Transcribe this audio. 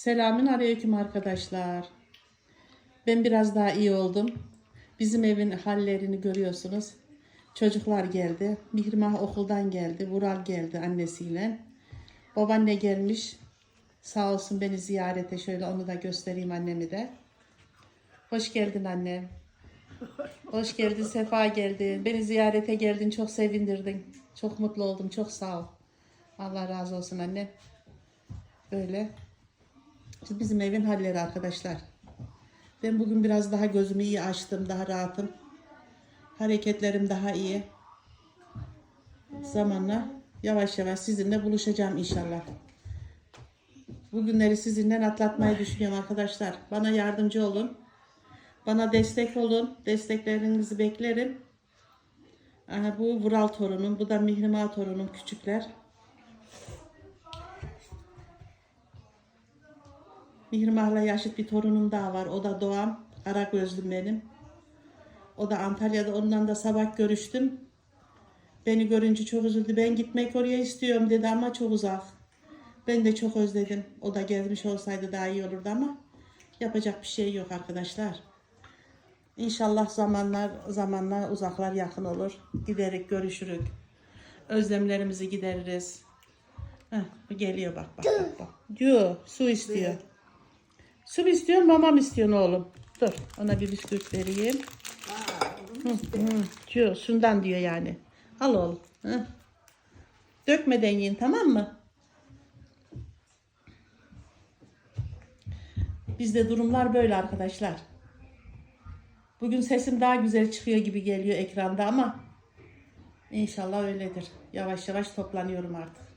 Selamün aleyküm arkadaşlar. Ben biraz daha iyi oldum. Bizim evin hallerini görüyorsunuz. Çocuklar geldi. Mihrimah okuldan geldi. Vural geldi annesiyle. Babaanne gelmiş. Sağ olsun beni ziyarete. Şöyle onu da göstereyim annemi de. Hoş geldin annem. Hoş geldin, sefa geldin. Beni ziyarete geldin, çok sevindirdin. Çok mutlu oldum, çok sağ ol. Allah razı olsun anne. Böyle. İşte bizim evin halleri arkadaşlar. Ben bugün biraz daha gözümü iyi açtım, daha rahatım. Hareketlerim daha iyi. Zamanla yavaş yavaş sizinle buluşacağım inşallah. Bugünleri sizinle atlatmayı düşünüyorum arkadaşlar. Bana yardımcı olun. Bana destek olun. Desteklerinizi beklerim. Aha, bu Vural torunum. Bu da Mihrima torunum küçükler. Mihrimah'la yaşıt bir torunum daha var. O da Doğan. Kara gözlüm benim. O da Antalya'da. Ondan da sabah görüştüm. Beni görünce çok üzüldü. Ben gitmek oraya istiyorum dedi ama çok uzak. Ben de çok özledim. O da gelmiş olsaydı daha iyi olurdu ama yapacak bir şey yok arkadaşlar. İnşallah zamanlar zamanla uzaklar yakın olur. Giderek görüşürük. Özlemlerimizi gideririz. Heh, geliyor bak bak bak. bak. Diyor su istiyor. Su mu istiyorsun mamam istiyorsun oğlum. Dur ona bir bisküvit vereyim. Hı, hı, diyor şundan diyor yani. Al oğlum. Hı. Dökmeden yiyin tamam mı? Bizde durumlar böyle arkadaşlar. Bugün sesim daha güzel çıkıyor gibi geliyor ekranda ama inşallah öyledir. Yavaş yavaş toplanıyorum artık.